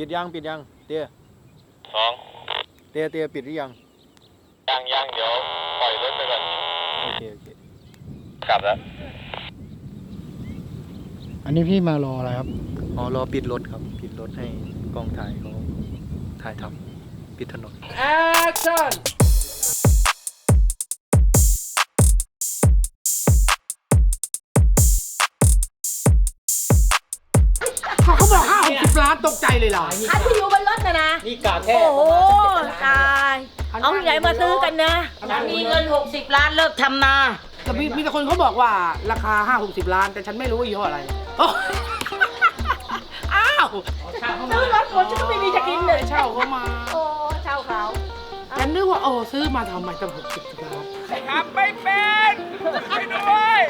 ปิดยังปิดยังเตี้ยสองเตี้ยเตี้ยปิดหรือยังยังยังเดี๋ยวปล่อยรถไปก่อนโอเคโอเคกลับแล้วอันนี้พี่มารออะไรครับอ๋อรอปิดรถครับ ปิดรถให้กองถ่ายเขาถ่ายทำปิดถนนเขา ตกใจเลยเหรอคันที่อยู่บนรถนะนะ นี่กาแค่โอ้โหตาย เอาที่ไหนมาซื้อกันนะฉันมีเงิน 60 ล้านเลิกทำนาแต่มีมีแต่คนเขาบอกว่าราคาห้าหกสิบล้าน แต่ฉันไม่รู้ว่ายี่ห้ออะไรโอ้อ้าวซื้อรถคนฉันก็ไม่มีจะกินเลยเช่าเขามา โอ้เช่าเขาฉันนึกว่าโอ้ซื้อมาทำไมตั้งหกสิบล้านเครื่องบินปล่อย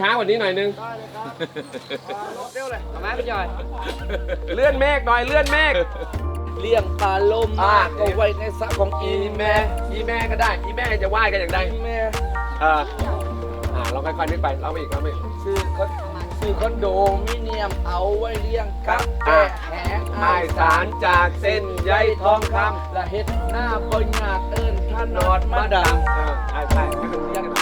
ช้ากว่านี้หน่อยนึงเลื่อนเมฆหน่อยเลื่อนเมฆ เลี่ยงปลาลมอ่า มาก็ไว้ในสระของอีอีแม่แม่ อีแม่ก็ได้ อีแม่จะไหว้กันอย่างใดอีแม่เอออ่าเราค่อยๆนึกไปเราไปอีกเราไปอีก ซื้อคอนซื้อคอนโดมิเนียมเอาไว้เลี้ยงกับอ่าแกะแหงไม้สารจากเส้นใยทองคและเฮ็ดหน้าบนยากเอิ้นท่านำนออดดมามาดาดามมอ่าใช่ใช่ให้มันเรียกกัน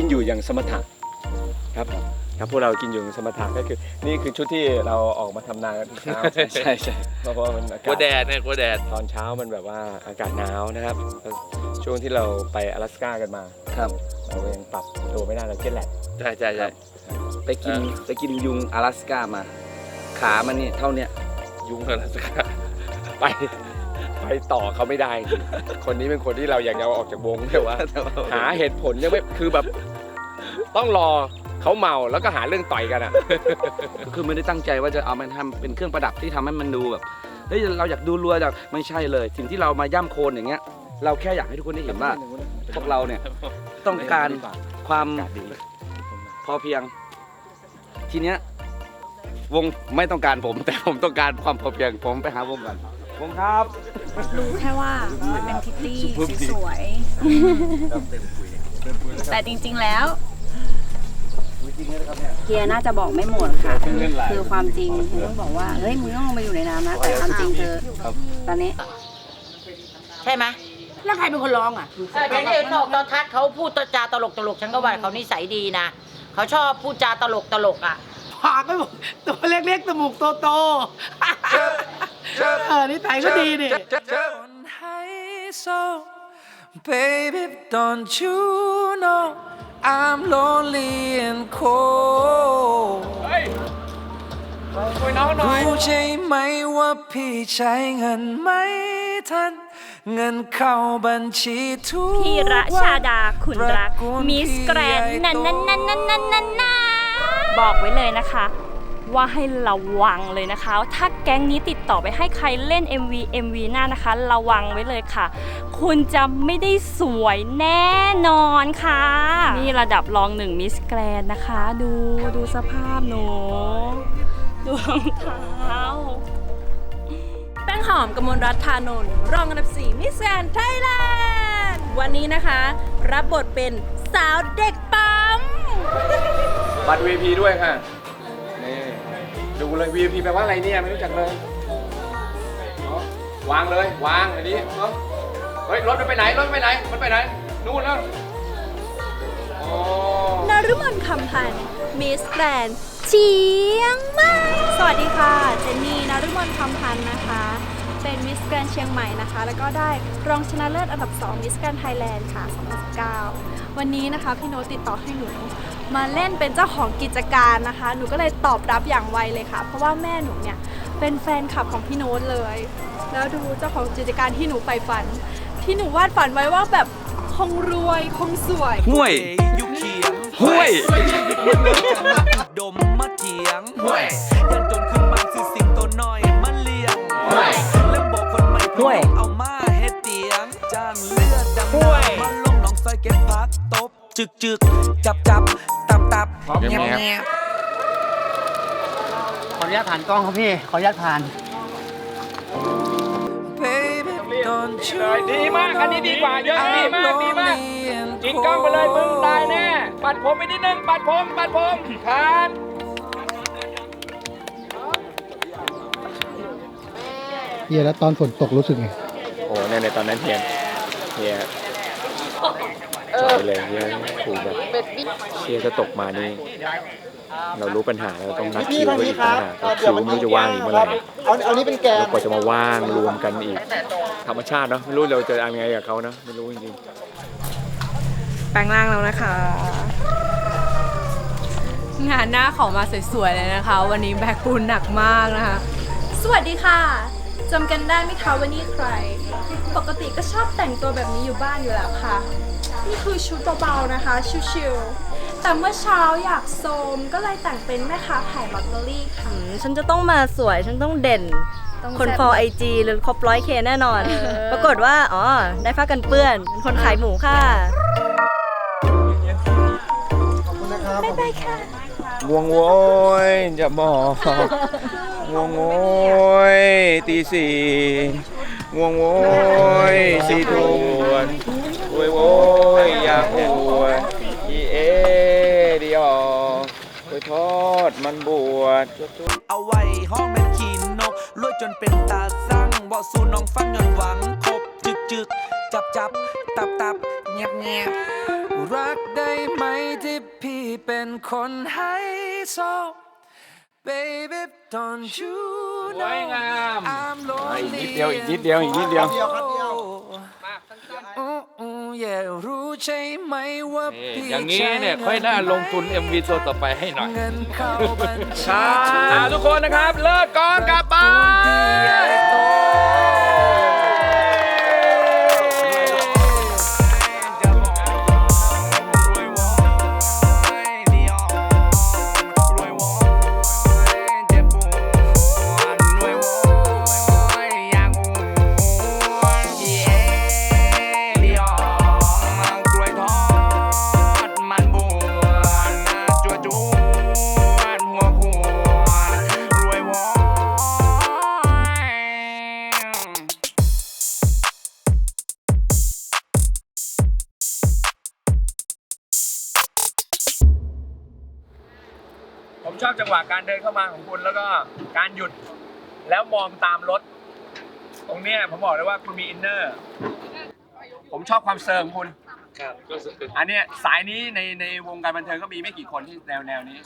กินอยู่อย่างสมถะครับครับพวกเรากินอยู่อย่างสมถะก็คือ นี่คือชุดที่เราออกมาทำนากันทุกเช้าใช่ใช่เพราะว่ามันอากาศกลัวแดดเนี่ยกลัวแดด ตอนเช้ามันแบบว่าอากาศหนาวนะครับ ช่วงที่เราไปอลาสก้ากันมาครับ เรายังปรับตัวไม่ได้เราเจ็ตแลก ใช่ใช่ใช่ ไปกินไปกินยุงอลาสก้ามา ขามันนี่เท่าเนี้ย ยุ่งอลาสก้าไป ไปต่อเขาไม่ได้จริงคนนี้เป็นคนที่เราอยากจะเอาออกจากวงแต่ว่า หาเหตุผลยังไม่คือแบบ ต้องรอเขาเมาแล้วก็หาเรื่องต่อยกันอะก็คือไม่ได้ตั้งใจว่าจะเอามันทำเป็นเครื่องประดับที่ทำให้มันดูแบบเฮ้ยเราอยากดูรวยแต่ไม่ใช่เลย สิ่งที่เรามาย่ำโคลนอย่างเงี้ย เราแค่อยากให้ทุกคนได้เห็นว่าพวกเราเนี่ยต้องการความพอเพียง ทีเนี้ยวงไม่ต้องการผม แต่ผมต้องการความพอเพียงผมไปหาวงกันวงครับ รู้แค่ว่าเป็นพิตตี้สวยๆแต่จริงๆแล้ว เฮียน่าจะบอกไม่หมดค่ะ คือความจริงเฮียต้องบอกว่า เฮ้ยมึงต้องลงไปอยู่ในน้ำนะ แต่ความจริงคือตอนนี้ ใช่ไหมแล้วใครเป็นคนร้องอะเออฉันเห็นออกโทรทัศน์เขาพูดจาตลกตลกฉันก็ว่าเขานิสัยดีนะเขาชอบพูดจาตลกตลกอะ ปากไม่หมดตัวเล็กๆจมูกโตๆเออนี่ไตก็ดีนี่ Baby, don't you know I'm lonely and cold รู้ใช่ไหมว่าพี่ใช้เงินไม่ทัน เงินเข้าบัญชีทุกพี่ระชาดาขุนรักตะกูลมิสแกรนพี่นั่นใหญ่นั่นโตนั่นนั่นนั่นนั่นนั่น บอกไว้เลยนะคะ ว่าให้ระวังเลยนะคะ ถ้าแก๊งนี้ติดต่อไปให้ใครเล่น MV MV หน้านะคะ ระวังไว้เลยค่ะ คุณจะไม่ได้สวยแน่นอนค่ะ นี่ระดับรองหนึ่งมิสแกรนนะคะ ดูดูสภาพหนูดูรองเท้าแป้งหอมกมลรัตน์ธานนท์รองอันดับ4มิสแกรนไทยแลนด์วันนี้นะคะ รับบทเป็นสาวเด็กปั๊ม บัตร VIP ด้วยค่ะ นี่ ดูเลย VIP แปลว่าอะไรเนี่ย ไม่รู้จักเลยเอวางเลย วางอันนี้เอเฮ้ย รถมันไปไหน รถมันไปไหน มันไปไหน นู่นแล้วโอ้นฤมลคำพันธ์มิสแกรนเชียงใหม่ สวัสดีค่ะ เจนนี่นฤมลคำพันธ์นะคะ เป็นมิสแกรนเชียงใหม่นะคะ แล้วก็ได้รองชนะเลิศอันดับ2มิสแกรนไทยแลนด์ค่ะ 2019 วันนี้นะคะพี่โน้ตติดต่อให้หนู มาเล่นเป็นเจ้าของกิจการนะคะ หนูก็เลยตอบรับอย่างไวเลยค่ะ เพราะว่าแม่หนูเนี่ยเป็นแฟนคลับของพี่โน้ตเลย แล้วดูเจ้าของกิจการที่หนูใฝ่ฝัน ที่หนูวาดฝันไว้ว่าแบบคงรวยคงสวยห่วยยุคเขียงห่วยดมมาเถียงยันจ จึกจึกจับจับตับตับเงียบแงบขออนุญาตผ่านกล้องครับพี่ ขออนุญาตผ่าน Baby don't you เลยดีมากอันนี้ดีกว่าเยอะดีมากดีมากจิกกล้องไปเลยมึงตายแน่ปัดผมไปนิดนึงปัดผมปัดผมผ่านเฮียแล้วตอนฝนตกรู้สึกไงโอ้ในในตอนนั้นเฮียเฮีย จอยเลยเฮียถูกแบบเฮียจะตกมานี่เรารู้ปัญหาเราต้องนัดคิวไว้อีกปัญหาคิวไม่รู้จะว่างอีกเมื่อไหร่เอาเอานี้เป็นแกนแล้วกว่าจะมาว่างรวมกันอีก ธรรมชาติเนาะไม่รู้เราจะทำยังไงกับเขานะไม่รู้จริงๆแปลงร่างแล้วนะคะ งานหน้าของมาสวยๆเลยนะคะ วันนี้แบกปูนหนักมากนะคะ สวัสดีค่ะจำกันได้ไหมคะว่านี่ใคร ปกติก็ชอบแต่งตัวแบบนี้อยู่บ้านอยู่แล้วค่ะ นี่คือชุดเบาๆนะคะชิวๆแต่เมื่อเช้าอยากโซมก็เลยแต่งเป็นแม่ค้าขายลอตเตอรี่ค่ะ ฉันจะต้องมาสวยฉันต้องเด่น ต้องคนแซ่บ ฟอไอจีหรือครบร้อยเคแน่นอนเออปรากฏว่า อ๋อ ได้ผ้ากันเปื้อนเป็นคนขายหมูค่ะบ๊ายบายค่ะง่วงโว้ยจะหมอบง่วงโว้ยตีสี่ง่วงโว้ยสี่ทุ่มโว้ยโว้ยอยากปวดอีเอเดียวไปทอดมันบวชเอาไว้ห้องเป็นขีนนกรวยจนเป็นตาสั่งบอกสู่น้องฟังย้อนหวังครบจึกจึกจับจับตับตับแงบแงบรักได้ไหมที่พี่เป็นคนให้โซ Baby don't you สวย know งาม I'm อีก lonely นิดเดียวอีกนิดเดียวอีกนิดเดียวอู้ อู้อย่ารู้ใช่ไหมว่าพี่อย่างนี้เนี่ยค่อยน่าลงทุน MV ตัวต่อไปให้หน่อยเงินเข้าบัญชี อ่าทุกคนนะครับ เลิกก่อนกลับ อบจังหวะการเดินเข้ามาของคุณแล้วก็การหยุดแล้วมองตามรถ ตรงเนี้ยผมบอกเลยว่าคุณมีอินเนอร์ ผมชอบความเซิร์ของคุณอันเนี้ยสายนี้ในในวงการบันเทิงก็มีไม่กี่คนที่แนวแนวนี้